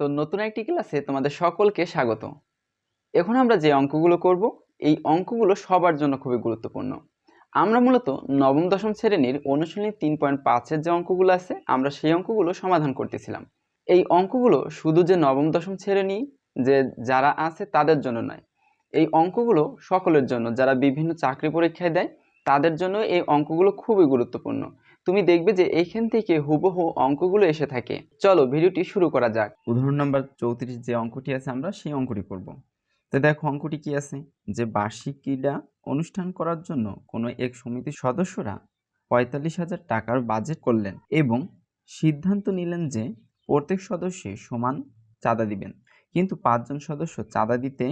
তো নতুন একটি ক্লাসে তোমাদের সকলকে স্বাগত। এখন আমরা যে অঙ্কগুলো করব, এই অঙ্কগুলো সবার জন্য খুবই গুরুত্বপূর্ণ। আমরা মূলত নবম, দশম শ্রেণির অনুশীলনী তিন পয়েন্ট পাঁচের যে অঙ্কগুলো আছে, আমরা সেই অঙ্কগুলো সমাধান করতেছিলাম। এই অঙ্কগুলো শুধু যে নবম, দশম শ্রেণি, যে যারা আছে তাদের জন্য নয়। এই অঙ্কগুলো সকলের জন্য, যারা বিভিন্ন চাকরি পরীক্ষায় দেয়, তাদের জন্য এই অঙ্কগুলো খুবই গুরুত্বপূর্ণ। তুমি দেখবে যে এইখান থেকে হুবহু অঙ্কগুলো এসে থাকে। চলো ভিডিওটি শুরু করা যাক। উদাহরণ নাম্বার চৌত্রিশ যে অঙ্কটি আছে আমরা সেই অঙ্কটি করব। তো দেখো অঙ্কটি কি আছে? যে বার্ষিক ক্রীড়া অনুষ্ঠান করার জন্য কোনো এক সমিতির সদস্যরা পঁয়তাল্লিশ হাজার টাকার বাজেট করলেন এবং সিদ্ধান্ত নিলেন যে প্রত্যেক সদস্যে সমান চাঁদা দিবেন। কিন্তু পাঁচজন সদস্য চাঁদা দিতে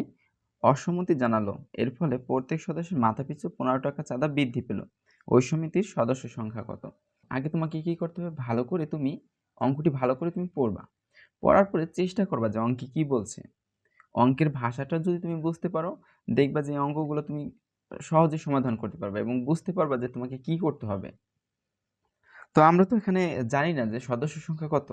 অসম্মতি জানালো। এর ফলে প্রত্যেক সদস্যের মাথাপিছু পনেরো টাকা চাঁদা বৃদ্ধি পেল। ওই সমিতির সদস্য সংখ্যা কত? আগে তোমাকে কি করতে হবে? ভালো করে তুমি অঙ্কটি ভালো করে তুমি পড়বা। পড়ার পরে চেষ্টা করবা যে অঙ্কে কি বলছে। অঙ্কের ভাষাটা যদি তুমি বুঝতে পারো, দেখবা যে অঙ্কগুলো তুমি সহজে সমাধান করতে পারবে এবং বুঝতে পারবা যে তোমাকে কি করতে হবে। তো আমরা তো এখানে জানি না যে সদস্য সংখ্যা কত।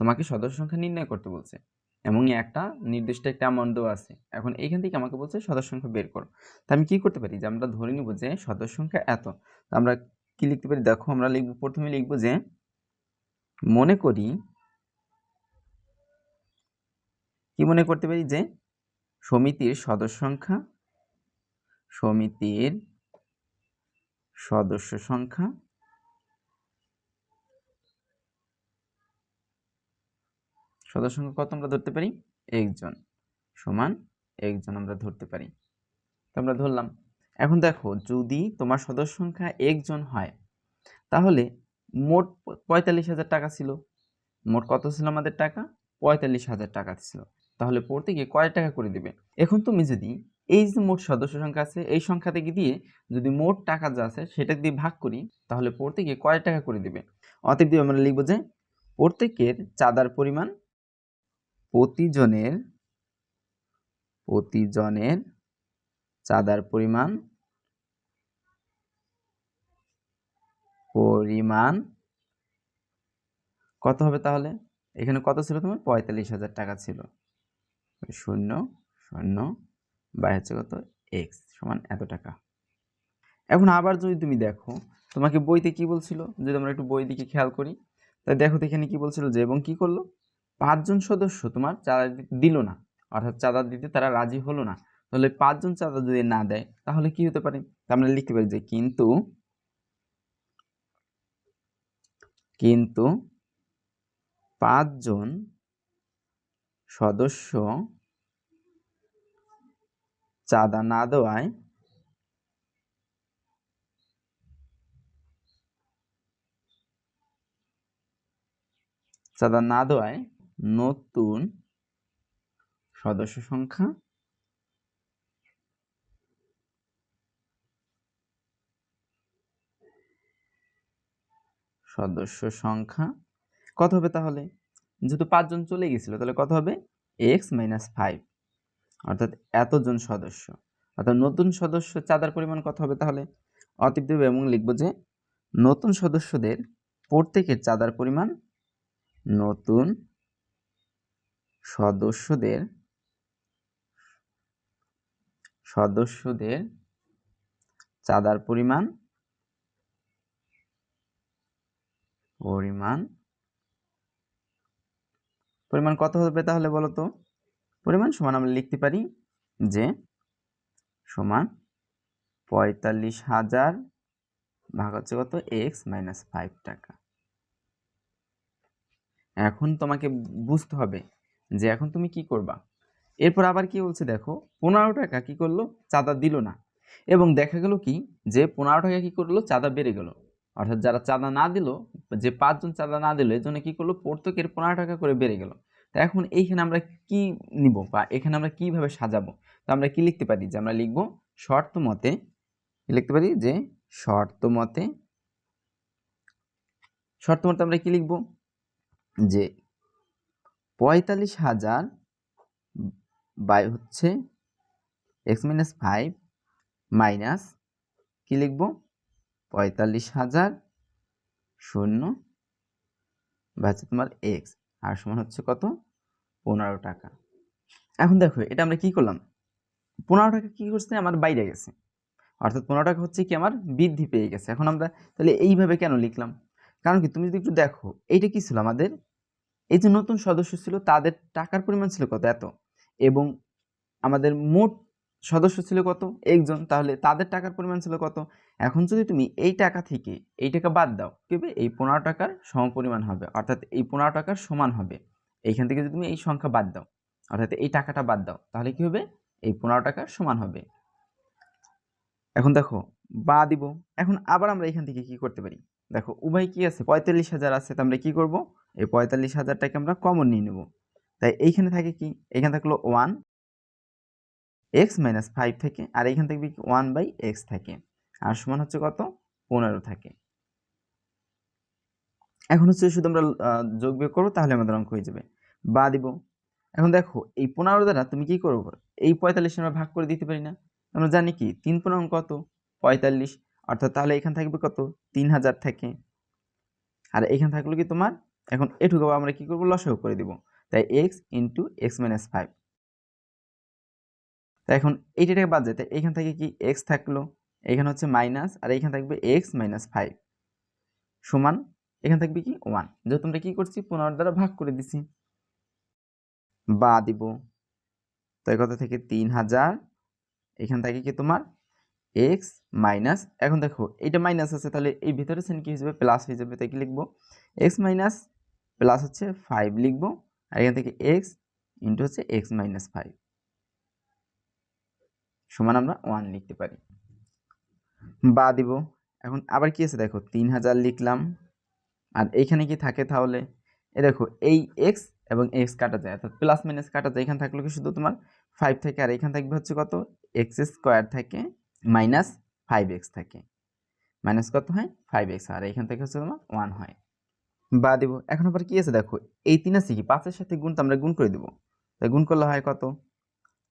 তোমাকে সদস্য সংখ্যা নির্ণয় করতে বলছে এবং একটা নির্দিষ্ট একটা অ্যামাউন্ট দেওয়া আছে। এখন এইখান থেকে আমাকে বলছে সদস্য সংখ্যা বের করো। তা আমি কি করতে পারি? যে আমরা ধরে নিব যে সদস্য সংখ্যা এত। আমরা কি লিখতে পারি? দেখো, আমরা লিখব, প্রথমে লিখব যে, মনে করি, কি মনে করতে পারি যে, সমিতির সদস্য সংখ্যা, সমিতির সদস্য সংখ্যা সদস্য সংখ্যা কত আমরা ধরতে পারি? একজন সমান একজন আমরা ধরতে পারি। তো আমরা ধরলাম। এখন দেখো, যদি তোমার সদস্য সংখ্যা একজন হয়, তাহলে মোট পঁয়তাল্লিশ হাজার টাকা ছিল। মোট কত ছিল আমাদের টাকা? পঁয়তাল্লিশ হাজার টাকা ছিল। তাহলে প্রত্যেকে কয় টাকা করে দেবে? এখন তুমি যদি এই যে মোট সদস্য সংখ্যা আছে, এই সংখ্যা থেকে দিয়ে যদি মোট টাকা যা আছে, সেটা দিয়ে ভাগ করি, তাহলে প্রত্যেকে কয় টাকা করে দেবে? অতএব দিয়ে আমরা লিখব যে, প্রত্যেকের চাঁদার পরিমাণ প্রতিজনের প্রতিজনের চাঁদার পরিমাণ পরিমাণ কত হবে তাহলে? এখানে কত ছিল তোমার? পঁয়তাল্লিশ হাজার টাকা ছিল। শূন্য শূন্য বাই হচ্ছে কত? এক্স সমান এত টাকা। এখন আবার যদি তুমি দেখো, তোমাকে বইতে কি বলছিল? যদি আমরা একটু বই দিকে খেয়াল করি তাই দেখো তো এখানে কি বলছিল যে, এবং কি করল? পাঁচজন সদস্য তোমার চাঁদা দিল না। অর্থাৎ চাঁদা দিতে তারা রাজি হলো না। তাহলে পাঁচজন চাঁদা যদি না দেয়, তাহলে কি হতে পারে? আমরা লিখতে পারি যে কিন্তু কিন্তু পাঁচজন সদস্য চাঁদা না দেওয়ায় চাঁদা না দেওয়ায় নতুন সদস্য সংখ্যা সদস্য সংখ্যা কত হবে তাহলে? যেহেতু পাঁচজন চলে গেছিল, তাহলে কত হবে? এক্স মাইনাস ফাইভ অর্থাৎ এতজন সদস্য। অর্থাৎ নতুন সদস্য চাঁদার পরিমাণ কত হবে তাহলে? অতীব দেবে এবং লিখব যে নতুন সদস্যদের প্রত্যেকের চাঁদার পরিমাণ নতুন সদস্যদের সদস্যদের চাঁদার পরিমাণ পরিমাণ। পরিমাণ কত হবে তাহলে বলো তো পরিমাণ সমান আমরা লিখতে পারি যে সমান পঁয়তাল্লিশ হাজার ভাগ হচ্ছে কত? এক্স মাইনাস ফাইভ টাকা। এখন তোমাকে বুঝতে হবে যে এখন তুমি কি করবা? এরপর আবার কি বলছে দেখো, পনেরো টাকা কি করল? চাঁদা দিল না। এবং দেখা গেল কি? যে পনেরো টাকা কি করল? চাঁদা বেড়ে গেল। অর্থাৎ যারা চাঁদা না দিল, যে পাঁচজন চাঁদা না দিল এই জন্য কি করল? প্রত্যেকের পনেরো টাকা করে বেড়ে গেল। তো এখন এইখানে আমরা কি নিব বা এখানে আমরা কীভাবে সাজাবো? তো আমরা কি লিখতে পারি? যে আমরা লিখব শর্ত মতে লিখতে পারি? যে শর্ত মতে শর্ত মতে আমরা কি লিখব? যে পঁয়তাল্লিশ হাজার বাই হচ্ছে এক্স মাইনাস ফাইভ মাইনাস কী লিখব? পঁয়তাল্লিশ হাজার শূন্য। বা তোমার এক্স আর সমান হচ্ছে কত? পনেরো টাকা। এখন দেখো, এটা আমরা কি করলাম? পনেরো টাকা কি করছে? আমার বাইরে গেছে। অর্থাৎ পনেরো টাকা হচ্ছে কি? আমার বৃদ্ধি পেয়ে গেছে। এখন আমরা তাহলে এইভাবে কেন লিখলাম? কারণ কি, তুমি যদি একটু দেখো, এইটা কি ছিল আমাদের? এই যে নতুন সদস্য ছিল, তাদের টাকার পরিমাণ ছিল কত? এত। এবং আমাদের মোট সদস্য ছিল কত? একজন। তাহলে তাদের টাকার পরিমাণ ছিল কত? এখন যদি তুমি এই টাকা থেকে এই টাকা বাদ দাও, কি হবে? এই পনেরো টাকার সমপরিমাণ হবে। অর্থাৎ এই পনেরো টাকার সমান হবে। এইখান থেকে যদি তুমি এই সংখ্যা বাদ দাও, অর্থাৎ এই টাকাটা বাদ দাও, তাহলে কি হবে? এই পনেরো টাকার সমান হবে। এখন দেখো, বা দিব। এখন আবার আমরা এখান থেকে কি করতে পারি? দেখো, উভয় কি আছে? পঁয়তাল্লিশ হাজার আছে, তো আমরা কি করব? এই পঁয়তাল্লিশ হাজারটাকে আমরা কমন নিয়ে নেব। তাই এইখানে থাকে কি? এখানে থাকল ওয়ান এক্স মাইনাস ফাইভ থাকে আর এইখান থেকে ওয়ান বাই এক্স থাকে। আর সমান হচ্ছে কত? পনেরো থাকে। এখন হচ্ছে শুধু আমরা যোগ বিয়োগ করব তাহলে আমাদের অঙ্ক হয়ে যাবে। বা দিব। এখন দেখো, এই পনেরো দ্বারা তুমি কি করব? এই পঁয়তাল্লিশ আমরা ভাগ করে দিতে পারি না। আমরা জানি কি? তিন পনেরো কত? পঁয়তাল্লিশ। অর্থাৎ তাহলে এখানে থাকবে কত? তিন হাজার থাকে। আর এখানে থাকল কি তোমার? এখন এটুকু আমরা কি করব? লসাগু করে দিব। তাই x into x minus five তাই এখন এইটাকে বাদ যেতে এখান থেকে কি এক্স থাকল? এখানে হচ্ছে মাইনাস আর এখানে থাকবে এক্স মাইনাস ফাইভ সমান এখানে থাকবে কি ওয়ান যেহেতু আমরা কি করছি? পনেরো দ্বারা ভাগ করে দিছি। বা দিব। তাই কত থেকে তিন হাজার। এখান থেকে কি তোমার? এক্স মাইনাস এখন দেখো এটা মাইনাস আছে, তাহলে এই ভিতরে সেন কি যাবে? প্লাস হয়ে যাবে, তাই কি লিখব? এক্স মাইনাস প্লাস হচ্ছে ফাইভ লিখব। আর এখান থেকে এক্স ইন্টু হচ্ছে এক্স মাইনাস ফাইভ সমান আমরা ওয়ান লিখতে পারি। বা দিব, এখন আবার কি আছে দেখো তিন হাজার লিখলাম। আর এইখানে কি থাকে তাহলে? এ দেখো, এই এক্স এবং এক্স কাটা যায়, অর্থাৎ প্লাস মাইনাস কাটা যায়, এখানে থাকল কি শুধু তোমার ফাইভ থাকে, আর এখানে থাকবে হচ্ছে কত? এক্স স্কোয়ার থাকে মাইনাস ফাইভ এক্স থাকে। মাইনাস কত হয়? ফাইভ এক্স আর এখান থেকে হচ্ছে তোমার ওয়ান হয়। বা দিব, এখন আবার কি আছে দেখো? এই তিন আছে কি? পাঁচের সাথে গুণ তো আমরা গুণ করে দেবো। তাই গুণ করলে হয় কত?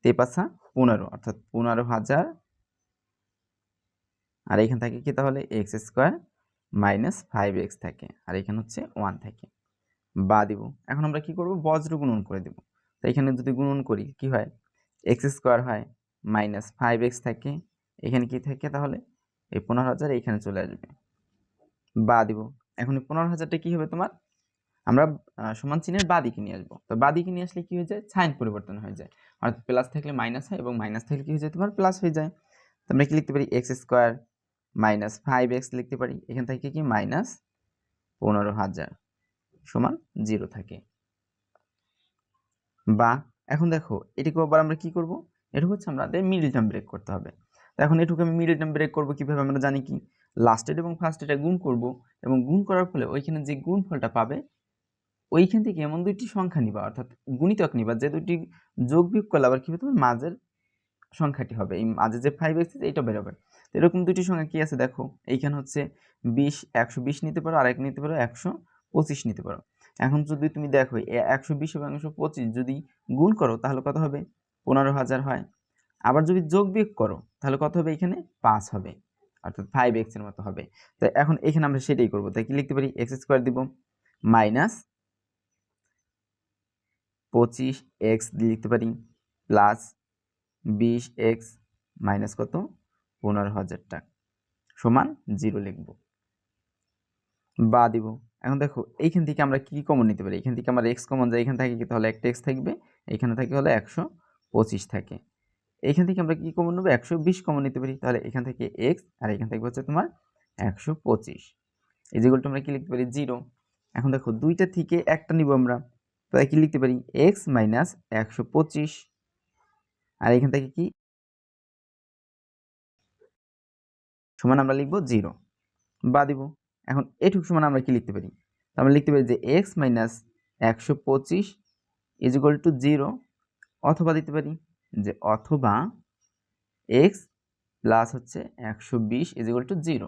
তে পাঁচা পনেরো, অর্থাৎ পনেরো হাজার। আর এখান থেকে কি তাহলে? X square minus five x থাকে। আর এখানে হচ্ছে ওয়ান থাকে। বা দিব। এখন আমরা কি করব? বজ্র গুণন করে দেব। তো এখানে যদি গুণন করি, কি হয়? এক্স স্কোয়ার হয় মাইনাস ফাইভ এক্স থাকে। এখানে কি থাকে তাহলে? এই পনেরো হাজার এখানে চলে আসবে। বা দিব। এখন এই পনেরো হাজারটা কী হবে তোমার? আমরা সমান চিহ্নের বা দিকে নিয়ে আসব। তো বা দিকে নিয়ে আসলে কি হয়ে যায়? সাইন পরিবর্তন হয়ে যায়। অর্থাৎ প্লাস থাকলে মাইনাস হয় এবং মাইনাস থাকলে কি হয়ে যায়? তোমার প্লাস হয়ে যায়। তো আমরা কি লিখতে পারি? X square minus five x লিখতে পারি। এখান থেকে কি? মাইনাস পনেরো হাজার সমান জিরো থাকে। বা এখন দেখো, এটিকে আবার আমরা কি করব? এটা হচ্ছে আমাদের মিডল টার্ম ব্রেক করতে হবে। তো এখন এটুকু আমি মিডল টার্ম ব্রেক করব কীভাবে? আমরা জানি কি? লাস্টেড এবং ফার্স্টেডটা গুণ করব এবং গুণ করার ফলে ওইখানে যে গুণ ফলটা পাবে ওইখান থেকে এমন দুইটি সংখ্যা নিবা, অর্থাৎ গুণিতক নিবা, যে দুইটি যোগ বিয়োগ করলে আবার কি হবে? তোমার মাঝের সংখ্যাটি হবে। এই মাঝে যে ফাইভ এক্স এইটা বেরোবে। এরকম দুটি সংখ্যা কি আছে? দেখো, এইখানে হচ্ছে বিশ, একশো বিশ নিতে পারো আর এক নিতে পারো, একশো পঁচিশ নিতে পারো। এখন যদি তুমি দেখো একশো বিশ এবং একশো পঁচিশ যদি গুণ করো, তাহলে কত হবে? পনেরো হাজার হয়। আবার যদি যোগ বিয়োগ করো, তাহলে কত হবে? এখানে পাঁচ হবে। অর্থাৎ ফাইভ এক্সের মতো হবে। তো এখন এখানে আমরা সেটাই করব। তাই কি লিখতে পারি? এক্স স্কোয়ার দিব মাইনাস পঁচিশ এক্স লিখতে পারি, প্লাস বিশ এক্স মাইনাস কত? পনেরো হাজার টাকা। সমান জিরো লিখব। বা দিব। এখন দেখো, এইখান থেকে আমরা কি কমন নিতে পারি? এখান থেকে আমরা এক্স কমন যায়, এখান থেকে তাহলে একটা এক্স থাকবে, এখানে থাকে হলে একশো পঁচিশ থাকে। এইখান থেকে আমরা কি কমন নেব? একশো বিশ কমন নিতে পারি, তাহলে এখান থেকে এক্স আর এখান থেকে হচ্ছে তোমার একশো পঁচিশ। এই যেগুলো আমরা কি লিখতে পারি? জিরো এখন দেখো, দুইটা থেকে একটা নিব আমরা। তাই কি লিখতে পারি? এক্স মাইনাস একশো পঁচিশ। আর এখান থেকে কি? সমান আমরা লিখব জিরো বা দিব। এখন এটুকু সমান আমরা কি লিখতে পারি? আমরা লিখতে পারি যে এক্স মাইনাস একশো পঁচিশ ইজ ইকুয়াল টু জিরো অথবা দিতে পারি যে অথবা এক্স প্লাস হচ্ছে একশো বিশ ইজ ইকুয়াল টু জিরো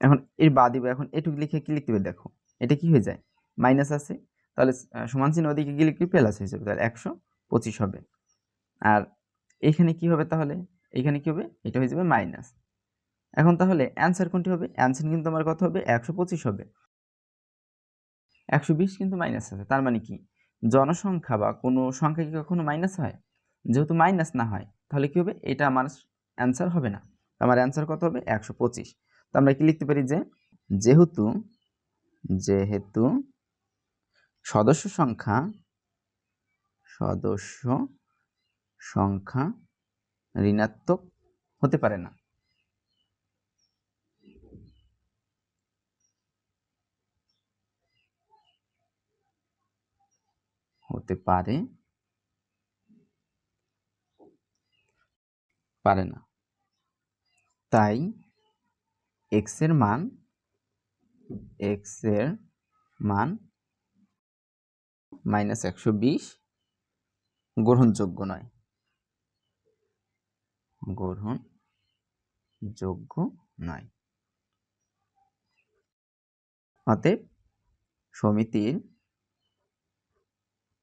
এখন এর বা দিব এখন এটুকু লিখে কি লিখতে দেখো, এটা কি হয়ে যায়? মাইনাস আছে, তাহলে সমান চিহ্ন ওদিকে গেলে কি প্লাস হয়ে যাবে? তাহলে একশো পঁচিশ হবে। আর এখানে কি হবে তাহলে? এখানে কি হবে? এটা হয়ে যাবে মাইনাস। এখন তাহলে অ্যান্সার কোনটি হবে? অ্যান্সার কিন্তু আমার কত হবে? একশো পঁচিশ হবে। একশো বিশ কিন্তু মাইনাস আছে, তার মানে কি? জনসংখ্যা বা কোনো সংখ্যা কি কখনো মাইনাস হয়? যেহেতু মাইনাস না হয়, তাহলে কি হবে? এটা আমার অ্যান্সার হবে না। আমার অ্যান্সার কত হবে? একশো পঁচিশ। তো আমরা কি লিখতে পারি যেহেতু যেহেতু সদস্য সংখ্যা সদস্য সংখ্যা ঋণাত্মক হতে পারে না। হতে পারে পারে না। তাই এক্সের মান এক্সের মান মাইনাস একশো বিশ গ্রহণযোগ্য নয়। গ্রহণযোগ্য নয়। অতএব সমিতির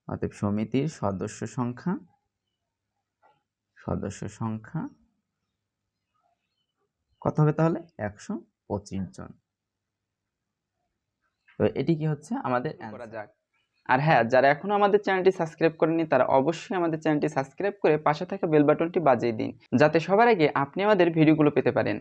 অতএব সমিতির সদস্য সংখ্যা সদস্য সংখ্যা কত হবে তাহলে? একশো পঁচিশ জন। তো এটি কি হচ্ছে? আমাদের করা যাক। আর হ্যাঁ যারা এখনও আমাদের চ্যানেলটি সাবস্ক্রাইব করেনি তারা অবশ্যই আমাদের চ্যানেলটি সাবস্ক্রাইব করে পাশে থাকা বেল বাটনটি বাজিয়ে দিন যাতে সবার আগে আপনি আমাদের ভিডিওগুলো পেতে পারেন।